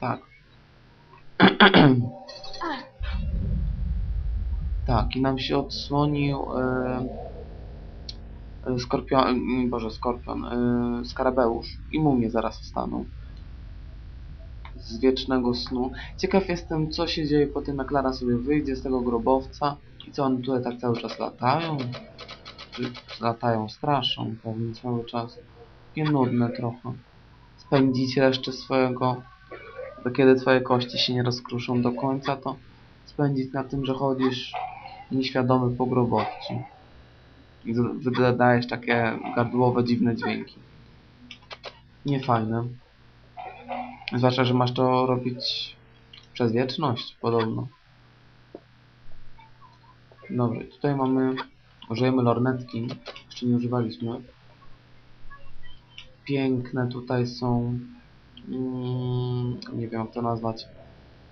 Tak. tak, i nam się odsłonił e, skorpion, e, boże, skorpion, skarabeusz i mumie zaraz wstaną. Z wiecznego snu. Ciekaw jestem, co się dzieje po tym, jak Lara sobie wyjdzie z tego grobowca i co one tutaj tak cały czas latają. Czy latają, straszą pewnie cały czas. Takie nudne trochę. Spędzicie jeszcze swojego do kiedy twoje kości się nie rozkruszą do końca, to spędzić na tym, że chodzisz nieświadomy po grobowcu. I wydajesz takie gardłowe, dziwne dźwięki. Niefajne. Zwłaszcza, że masz to robić przez wieczność, podobno. Dobrze, tutaj mamy... Użyjemy lornetki. Jeszcze nie używaliśmy. Piękne tutaj są Mm, wiem jak to nazwać.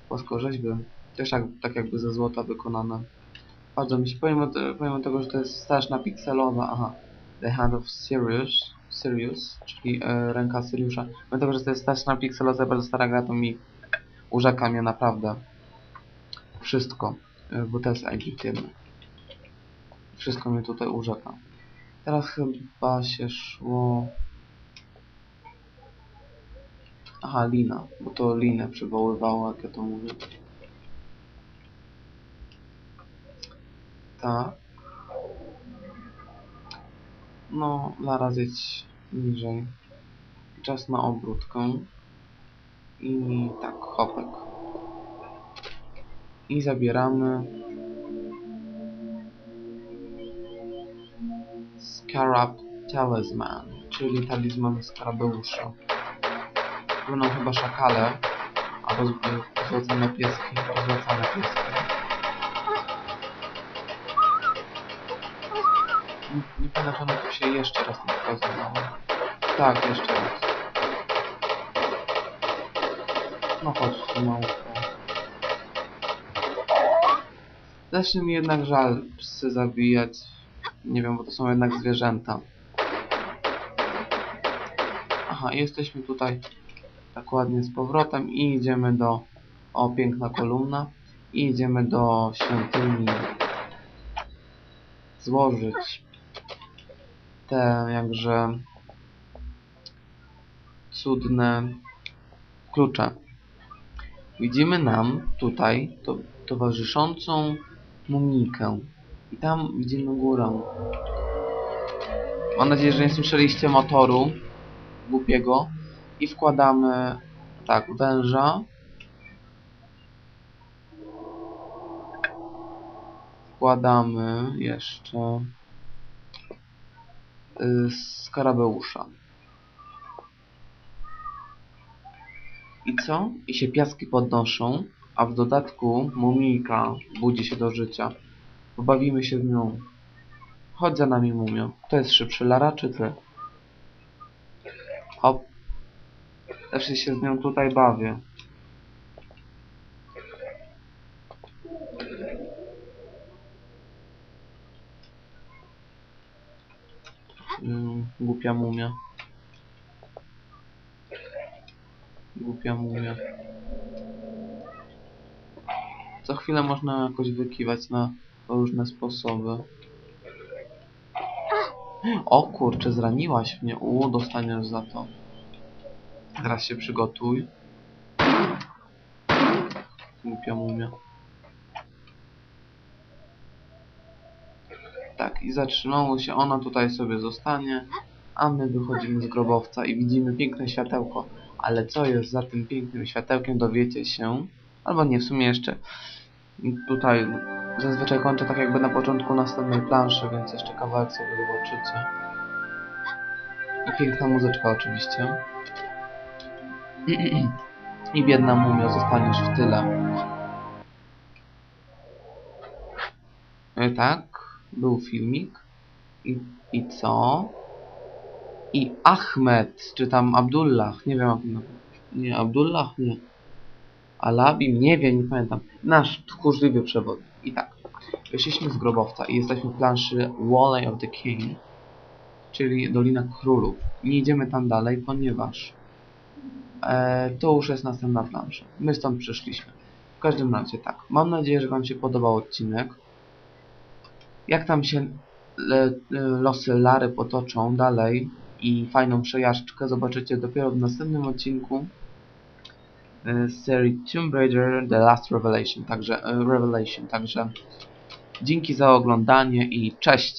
Płaskorzeźby. Też tak, tak jakby ze złota wykonane. Bardzo mi się, pomimo, pomimo tego, że to jest straszna pikselowa, aha. The Hand of Sirius, Sirius czyli e, ręka Siriusza. Pomimo tego, że to jest straszna pikselowa, bardzo stara gra, to mi urzeka mnie naprawdę wszystko, e, bo to jest legitymne. Wszystko mnie tutaj urzeka. Teraz chyba się szło... Aha, lina, bo to linę przywoływało, jak ja to mówię. Tak. No, Lara zjedź niżej. Czas na obrótkę. I tak, hopek. I zabieramy Scarab Talisman, czyli talizman Skarabeusza. Będą chyba szakale, albo pozłacane pieski, pozłacane pieski. Nie, pamiętam, tu się jeszcze raz nie pokazywało. Tak, jeszcze raz. No chodź, tu mało. Zacznie mi jednak żal psy zabijać. Nie wiem, bo to są jednak zwierzęta. Aha, jesteśmy tutaj tak ładnie z powrotem i idziemy do... O, piękna kolumna. I idziemy do świątyni złożyć te jakże cudne klucze. Widzimy nam tutaj to, towarzyszącą mumijkę. I tam widzimy górę. Mam nadzieję, że nie słyszeliście motoru głupiego. I wkładamy tak, węża. Wkładamy jeszcze y, skarabeusza. I co? I się piaski podnoszą, a w dodatku mumijka budzi się do życia. Pobawimy się z nią. Chodź za nami, mumio. Kto jest szybszy, Lara czy ty? Hop. Też się z nią tutaj bawię. Mm, głupia mumia. Głupia mumia. Co chwilę można jakoś wykiwać na różne sposoby. O kurczę, zraniłaś mnie. U, dostaniesz za to. Teraz się przygotuj. Głupia mumia. Tak, i zatrzymało się. Ona tutaj sobie zostanie. A my wychodzimy z grobowca i widzimy piękne światełko. Ale co jest za tym pięknym światełkiem dowiecie się. Albo nie, w sumie jeszcze tutaj zazwyczaj kończę tak jakby na początku następnej planszy, więc jeszcze kawałek sobie zobaczycie. I piękna muzyczka oczywiście. I biedna mumio, zostaniesz w tyle. E, Tak, był filmik. I, I co? I Ahmed, czy tam Abdullah, nie wiem. Nie, Abdullah, nie. Alabim, nie wiem, nie pamiętam. Nasz tchórzliwy przewodnik. I tak, wyszliśmy z grobowca i jesteśmy w planszy Valley of the King, czyli Dolina Królów. Nie idziemy tam dalej, ponieważ e, to już jest następna plansza. My stąd przyszliśmy. W każdym razie tak. Mam nadzieję, że Wam się podobał odcinek. Jak tam się le, losy Lary potoczą dalej i fajną przejażdżkę zobaczycie dopiero w następnym odcinku e, z serii Tomb Raider The Last Revelation. Także, e, Revelation. Także dzięki za oglądanie i cześć!